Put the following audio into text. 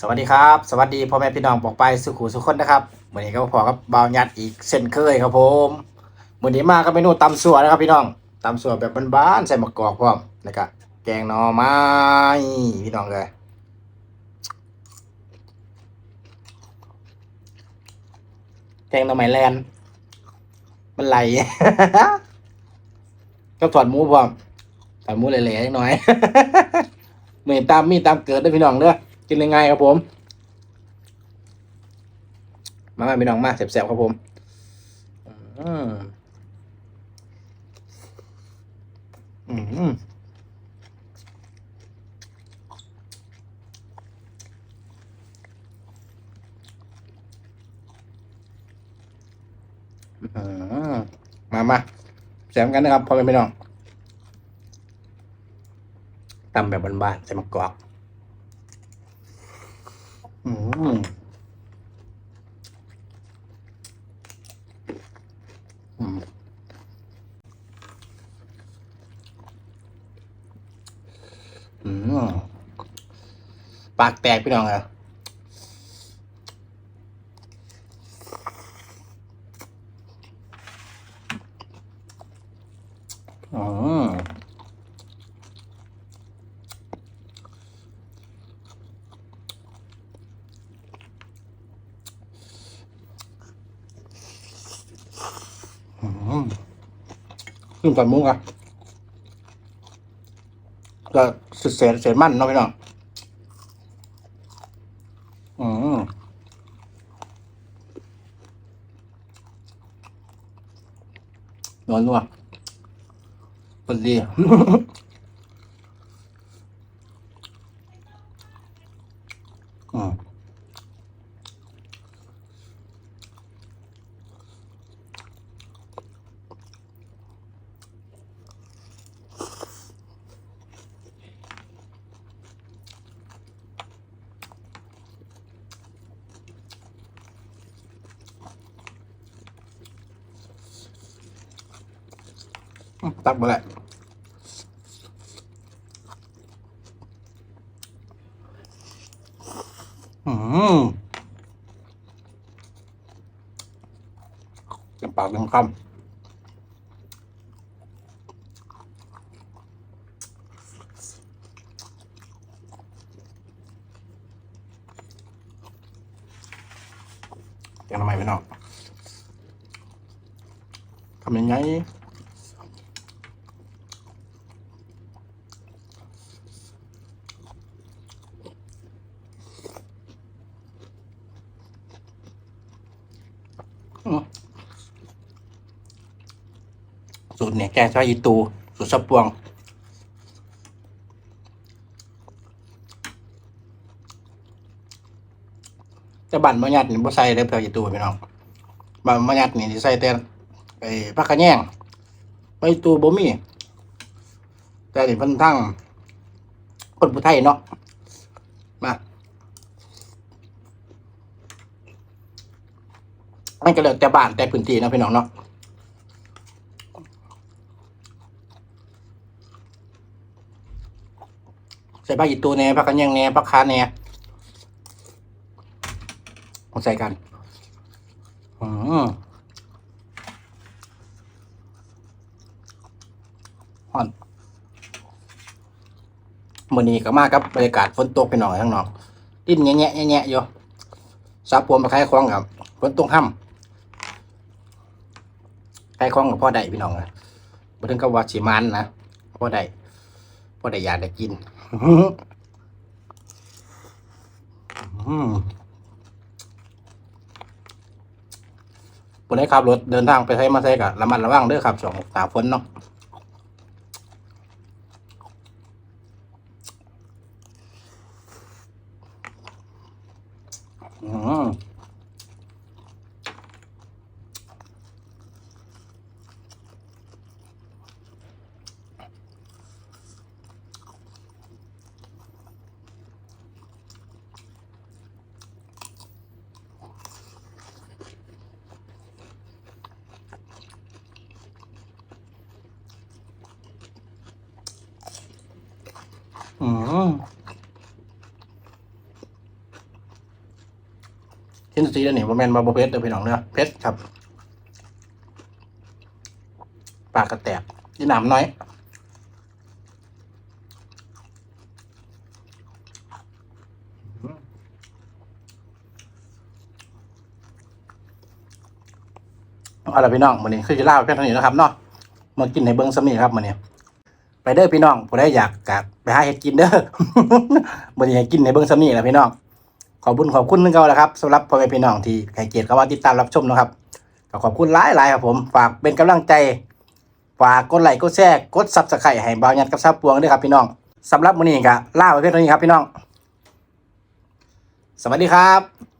สวัสดีครับ สวัสดีพ่อแม่พี่น้องบอกไปสุขุสุขคนนะครับวันนี้ก็พอกับบาวยัดอีกเช่นเคยครับผมวันนี้มากับเมนูตำสัวนะครับพี่น้องตำสัวแบบบ้านๆใส่มะกอกพร้อมแล้วก็แกงหน่อไม้พี่น้องเลยแกงหน่อไม้แลนมันไหลก็ถอดหมูพร้อมถอดหมูเหล่ๆนิดหน่อยเหมือนตามมีตามเกิดเด้วยพี่น้องเด้อ กินยังไงครับผม มามาพี่น้องมาแสบๆครับผมอืมอืมมมามาแซมกันนะครับพ่อแม่พี่น้องตำแบบบ้านๆใส่มะกอก อืมอืมอืมปากแตกพี่น้องเหรอมอืม ขึ้นก่อนมุ้งอะก็สุดเสียเสียมั่นเนาะพี่น้องอืมนอนนัวพอดีอืม ตักมาแหละอืมเต็มปากเต็มคำยังทำไมไม่นอกทำยังไง สูตรเนี่ยแกงซอยอีตู สูตรซับปวงแต่บั่นมะยัดนี่บ่ใส่เลยเปลือกอีตูพี่น้องบั่นมะยัดนี่สิใส่แต่ไอ้ผักกระแยงใบอีตูบ่มีแต่นี่เพิ่นทั้งคนผู้ไทยเนาะมา มันก็แล้วแต่บ้านแต่พื้นที่นะพี่น้องเนาะใส่ใบอีตูแหน่ผักกระเนียงแหน่ผักคาแหน่เอาใส่กันอืมฮอนมื่อนี้ก็มากครับบรรยากาศฝนตกไปหน่อยข้งนอก ดิ้นแงะแงะแงะอยู่ซาปวมมาคล้ายคล้องกับฝนตกห้ำ คล้คล้องกับพ่อใดพี่น้องนะบ่ถึงกับว่าสิมันนะพ่อใดพ่อใดอยากได้กินอืมบนให้ขับรถเดินทางไปใช้มาใช้กับระมัดระวังเด้อครับสองสามฝนเนาะอืม อืมเห็นสีแล้วนี่บ่แมนบ่บ่เพชรเด้อพี่น้องเด้อเพชรครับ ปากกระแตกที่หนามน้อยเอาละพี่น้องมื้อนี้คือจะเล่าเพียงเท่านี้นะครับเนาะมากินในเบิ้งซ้ำนี่ครับมื้อนี้ ไปเด้อพี่น้องผู้ใดอยากกะไปหาเฮ็ดกินเด้อมื้อนี้ให้กินในเบิ้งซ้ำนี่แหละพี่น้อง ขอบคุณขอบคุณนึงเก่าแล้วครับสำหรับพ่อแม่พี่น้องที่ให้เกียรติเข้ามาติดตามรับชมนะครับก็ขอบคุณหลายๆครับผม ฝากเป็นกำลังใจ ฝากกดไลค์กดแชร์กด Subscribe ให้บ่าวยัดกับซับปวงด้วยครับพี่น้องสำหรับมื้อนี้ก็ลาไปเพียงเท่านี้ครับพี่น้อง สวัสดีครับ